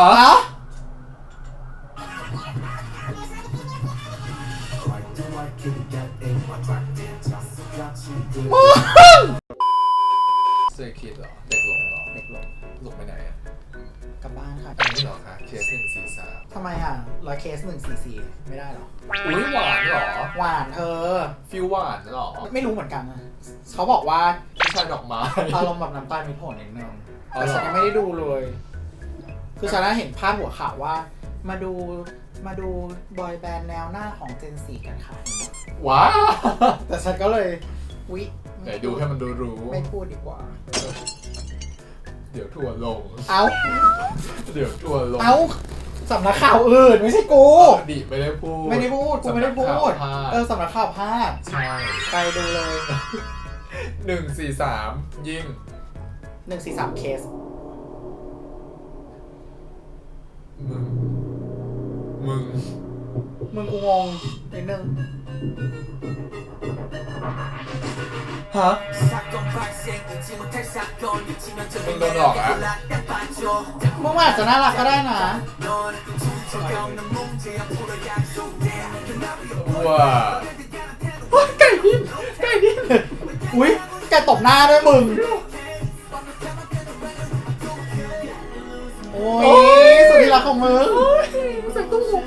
อ๋อเอ้าเซคิดเหรอเด็กหลงเหรอเด็กลงหลงไปไหนอะกลับบ้านค่ะอันนี้เหรอคะเคสหนึ่งสี่สามทำไมอะร้อยเคสหนึ่งสี่สี่ไม่ได้เหรอ อุ้ยหวานเหรอหวานเธอฟิลหวานเหรอไม่รู้เหมือนกันนะเขาบอกว่าผู้ชายดอกไม้อารมณ์แบบน้ำตาลมีผลนิดนึงอ๋อแต่เหรอฉันยังไม่ได้ดูเลย คือฉันน่ะเห็นภาพหัวข่าวว่า มาดูมาดูบอยแบนด์แนวหน้าของเจนซีกันค่ะ ว้าวแต่ฉันก็เลยวิไหนดูให้มันดูรู้ ไม่พูดดีกว่า เดี๋ยวทัวร์ลง เอ้าเดี๋ยวทัวร์ลงเอ้าสำนักข่าวอื่นไม่ใช่กู ดิไม่ได้พูดไม่ได้พูดกูไม่ได้พูสำนักดข่าวพลาดเออสำนักข่าวพลาดใช่ไปดูเลยหนึ่งสี่สามยิงหนึ่งสี่สามเคส มึง มึงกูงงนิดนึงฮะมึงโดนหลอกอะมึงอาจจะน่ารักก็ได้นะว้าไก่พินไก่พินอุ้ยแกตบหน้าด้วยมึง โอ้ยสุดที่รักของมึงใ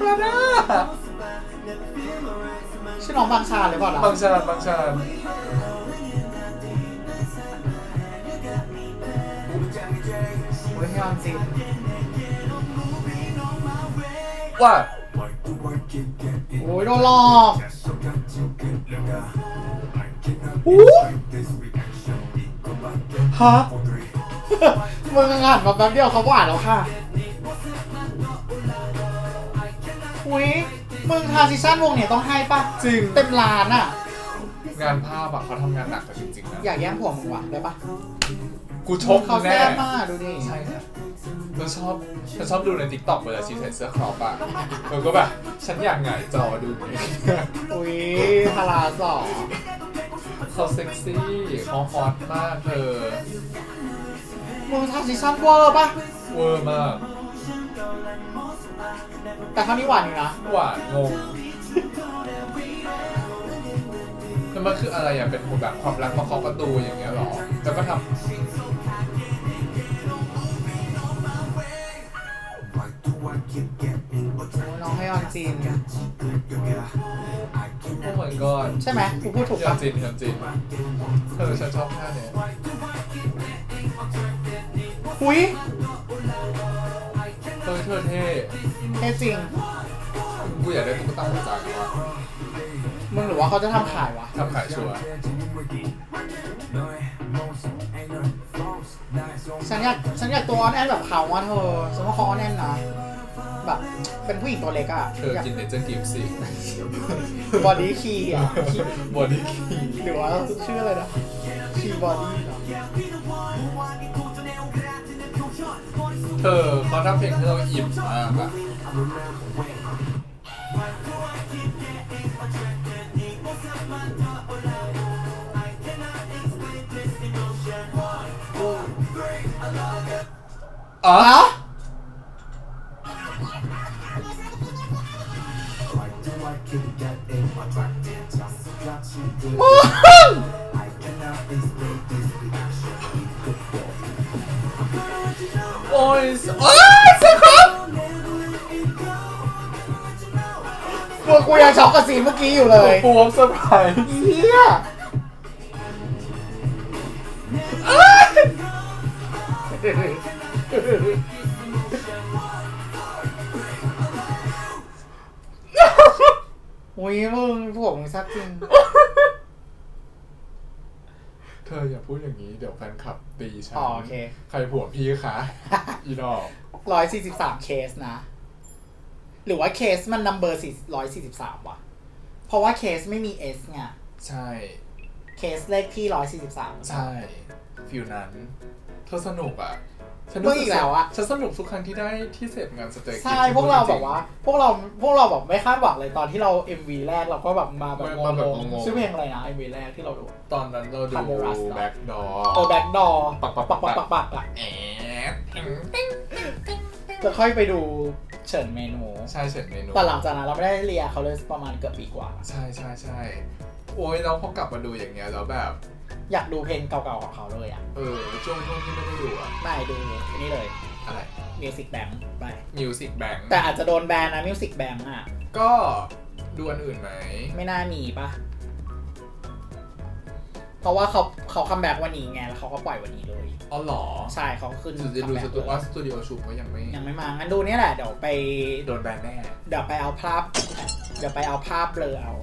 ส่ตุ้งหูปลาด้าชื่อน้องบางชาหรือเปล่าล่ะบางชานบางชานโอ้ยพี่ออนจริงว่าโอ้ยโดนหลอกหูฮะมึงอ่านมาแป๊บเดียวเขาก็อ่านแล้วค่ะ อุ้ยมึงทาซิชั่นวงเนี่ยต้องให้ปะจริง เต็มร้านอะ งานภาพอะเขาทำงานหนักกันจริงๆนะอยากแย่งผัวมึงว่ะได้ปะกูชกเขาแน่แซ่บมากดูดิใช่ค่ะเราชอบฉันชอบดูในทิกตอกเวลาชีใส่เสื้อครอปอะเราก็แบบฉันอยากหงายจอดูอย่างนี้อุ้ยทาราสองเขาเซ็กซี่เขาฮอตมากเธอมึงทาซิชั่นเวอร์ปะเวอร์มาก แต่ครั้งนี้หวานอยู่นะ หวานงงแล้วมันคืออะไรอะ เป็นแบบความรักมาเคาะประตูอย่างเงี้ยหรอ แล้วก็ทน้องให้ออนจีนำโอ้ my god ใช่ไหมกูพูดถูกยอปะนจินยอนจินเออฉันชอบท่าเนี้ยอุ้ย เออเธอเท่แค่จริง กูอยากได้ตุ๊กตาหัวใจว่ะมึงหรือว่าเขาจะทำขายวะ ทำขายชัวร์ฉันอยากฉันอยากตัวออนแอนแบบเขาว่าเธอฉันว่าเขาออนแอนนะแบบเป็นผู้หญิงตัวเล็กอะเธออยากกินเนเจอร์กิฟสิบอดี้คีอะบอดี้คีหรือว่าชื่ออะไรนะคีบอดี้ เธอเขาทำเพลงให้เราอิ่มมากอะอ๋อ โอ้ยโอ้ยสครับมึงกูยังช็อกกับซีนเมื่อกี้อยู่เลยปูมเซอร์ไพรส์อีเหี้ยอุ้ยมึงพวกมึงแซ่บจริงเธออย่าพูดอย่างนี้เดี๋ยวแฟนคลับตีฉันอ๋อโอเค ใครผัวพี่คะ อีดอกร้อยสี่สิบสามเคสนะ หรือว่าเคสมันนัมเบอร์สี่ร้อยสี่สิบสามวะเพราะว่าเคสไม่มีเอสไง ใช่ เคสเลขที่ร้อยสี่สิบสามใช่ฟิลนั้นเธ อสนุกอะฉันเมื่ออีกแล้วอะ ฉันสนุกทุกครั้งที่ได้ที่เสพงานสเตย์ใช่พวกเราแบบว่า พวกเราพวกเราแบบไม่คาดหวังเลยตอนที่เรา MV แรกเราก็แบบมาแบบงมาแบบงงงๆๆชื่อเพลงอะไรนะ MV แรกที่เราดู ตอนนั้นเราดู Thunderous เนอะแบ็กดอเออแบ็กดอปักปักปัปักกปักปัปักกปักอะแอดแล้วค่อยไปดูเฉินเมนู ใช่เสร็จเมนู แต่หลังจากนั้นเราไม่ได้เรียเขาเลยประมาณเกือบปีกว่า ใช่ใช่ใช่โอ้ยแล้วพอกลับมาดูอย่างเงี้ยแล้วแบบ อยากดูเพลงเก่าๆของเขาเลยอะเออช่วงช่วงที่ไม่ได้ดูอะไม่ดูอันนี้เลยอะไร Music Bank ไป มิวสิกแบงแต่อาจจะโดนแบนนะ Music Bank อะ ก็ดูอันอื่นไหม ไม่น่ามีปะเพราะว่าเขาเขาคัมแบ็กวันนี้ไง แล้วเขาก็ปล่อยวันนี้เลย อ๋อเหรอใช่เขาขึ้นจะคัมดูแบ็กสตูดิโอสตูดิโอชูก็ยังไม่ยังไม่มา งั้นดูเนี่ยแหละ เดี๋ยวไป โดนแบนแน่ เดี๋ยวไปเอาภาพ เดี๋ยวไปเอาภาพเบลอเอาข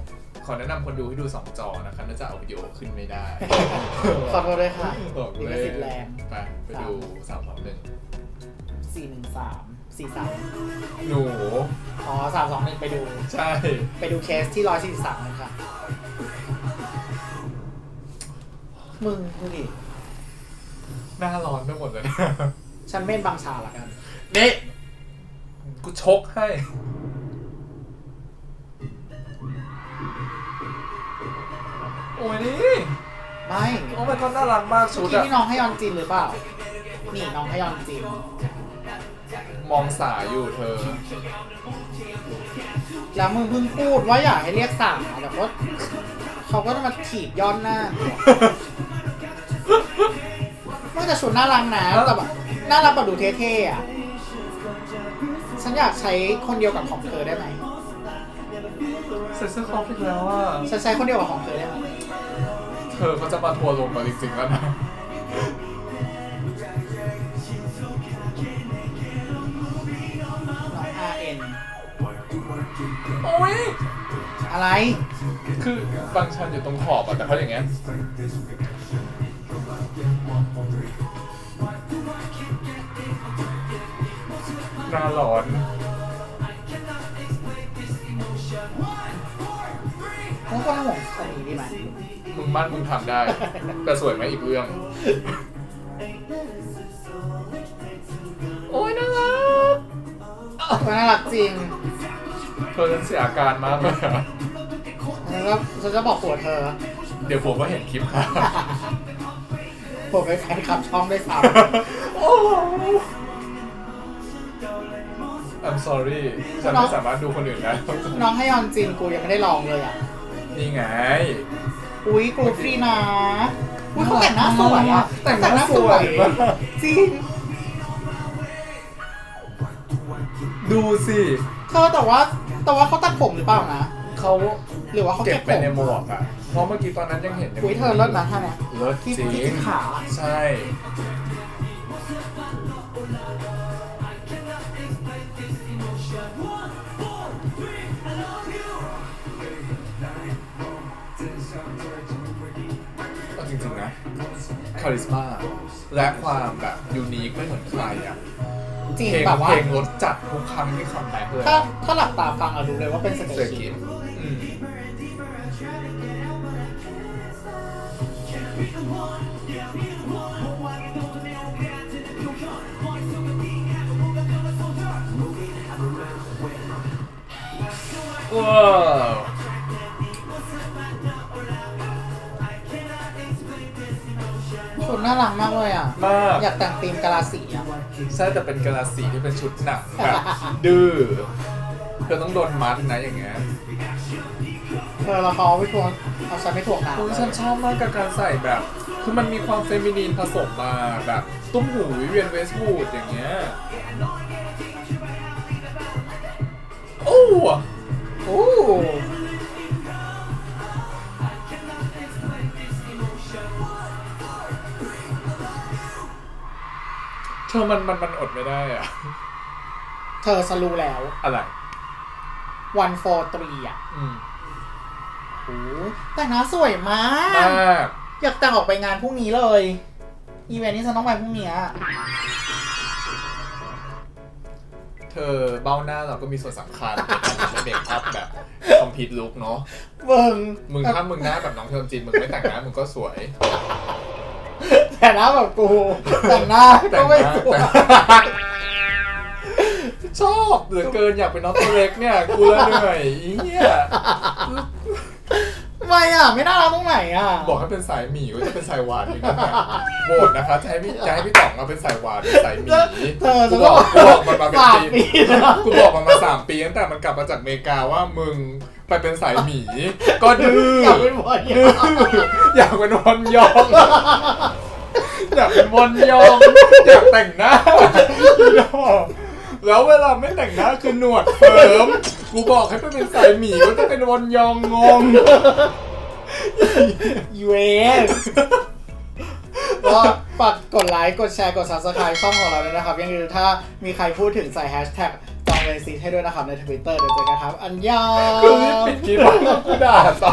อแนะนำคนดูให้ดู 2 จอนะคะน่าจะเอาวิดีโอขึ้นไม่ได้ขอโทษด้วยค่ะบอกลิเลขยสิทธิ์แรงไปไปดูสามสองหนึ่งสี่หนึ่งสามสี่สามหนู อ๋อสามสองหนึ่งไปดู ใช่ ไปดูเคสที่ร้อยสี่สามเลยค่ะ มึงดูดิ หน้าร้อนไปหมดเลย ฉันเม่นบางชาละกัน นี่กูชกให้ โอ้ยนี่ ไม่โอ้มันก็น่ารักมากชุเมื่อดกี้อะที่น้องให้ยอนจินหรือเปล่า นี่น้องให้ยอนจิน มองสายอยู่เธอ แล้วมึงเพิ่งพูดว่าอยากให้เรียกสามแต่ว่าเขาก็จะมาถีบย้อนหน้ามันจะชุดน่ารักนะแต่แบบน่ารักแบบดูเท่ๆอะ ฉันอยากใช้คนเดียวกับของเธอได้ไหมใส่เสื้อครอปอีกแล้วอะฉันใช้คนเดียวกับของเธอได้ไหมเธอเขาจะมาทัวร์ลงเราจริงๆแล้วนะน้อง R N โอ้ย อะไร คือบางชั้นอยู่ตรงขอบอะแต่เขาอย่างเงี้ยหน้าร้อนมึงก็ทำผมอันนี้ดีไหม มึงมั่นมึงทำได้ แต่สวยไหมอีกเรื่อง โอ้ยน่ารักมันน่ารักจริงเธอฉันเสียอาการมากเลยอะแล้วก็ฉันจะบอกผัวเธอเดี๋ยวผมก็เห็นคลิปค่ะผัวไปนแฟนคลับช่องด้วยซ้โอ้โห I'm sorry ฉันไม่สามารถดูคนอื่นได้ำน้องให้ยอนจินกูยังไม่ได้ลองเลยอะ นี่ไง อุ้ยกูฟรีนะ อุ้ยเขาแต่งหน้าสวยอะแต่งหน้าสวยมากจริง ดูสิเธอแต่ว่าแต่ว่าเขาตัดผมหรือเปล่านะ เขาหรือว่าเขาเก็เก็บบผไปมในหมวกอะเพราะเมื่อกี้ตอนนั้นยังเห็นอุ้ยเธอเลิศนะท่าเนี้ยเลิศที่จริที่งขา ใช่ คาริสมาและความแบบยูนิคไม่เหมือนใครอะจริงเพลงแบบว่าเพลงรสจัดทุกครั้งที่คัมแบ็คเลยถ้าอะถ้าหลับตาฟังอะรู้เลยว่าเป็นสเตเซอร์คิกิดตอืมว้า ชุดน่ารักมากเลยอะ มาก อยากแต่งธีมกาลาสีอะ ใช่แต่เป็นกาลาสีที่เป็นชุดหนังแบบ ดื้อเธอต้องโดนมัดนะอย่างเงี้ยเธอแล้วเขาไม่ทวงเอาฉันไม่ทวงน้ำโอ้ยฉันชอบมากกับการใส่แบบ คือมันมีความเฟมินีนผสมมาแบบ ตุ้มหูวิเวียนเวสต์วูดอย่างเงี้ยโอ้โอ้ เธอมันมันมันอดไม่ได้อะเธอสรู้แล้ว อะไร one for three อะอืมโอ้แต่งหน้าสวยมามากกอยากแต่งออกไปงานพรุ่งนี้เลย อีเวนต์นี้ฉันต้องไปพรุ่งนี้อะเธอเบ้าหน้าเราก็มีส่วนสำคัญในเมคอัพแบบคอมพิวต์ลุกเนาะ เบิ่งมึงถ้ามึงหน้าแบบน้องเทอมจีนมึงไม่แต่งหน้ามึงก็สวย แต่หน้าแบบกูแต่งหน้าแต่ก็งหไม่น้าสวยชอบเหลือเกินอยากเป็นน้องตัวเล็กเนี่ย กูละเหนื่อยอีเหี้ยแหมไมอะ ไม่น่ารักตรงไหนอะบอกให้เป็นสายหมีก็จะเป็นสายหวานอยู่นั่นน่ะโหวตนะคะจะให้พี่จะให้พี่ต๋องเอาเป็นสายหวานเป็นสายหมีเธอกูจะบอกกูบอกมันมาเป็นสามปีปีแล้วกูบอกมันมาสามปีตั้งแต่มันกลับมาจากอเมริกาว่ามึงไปเป็นสายหมีก็ดื้อ อยากเป็นบอยดื้ออยากเป็นวันยอง อยากเป็นวันยองอยากแต่งหน้าแล้วเวลาไม่แต่งหน้าคือหนวดเฟิร์มกูบอกให้ไปเป็นสายหมีก็จะเป็นวันยองงงยูเอก็ฝากกดไลค์กดแชร์กด subscribe ช่องของเราด้วยนะครับ ยังอยู่ถ้ามีใครพูดถึงใส่แฮชแท็กจองเลนซีให้ด้วยนะครับในทวิตเตอร์เดี๋ยวเจอกันครับ อันยอคือรีบปิดคลิปแล้วกูด่าต่อ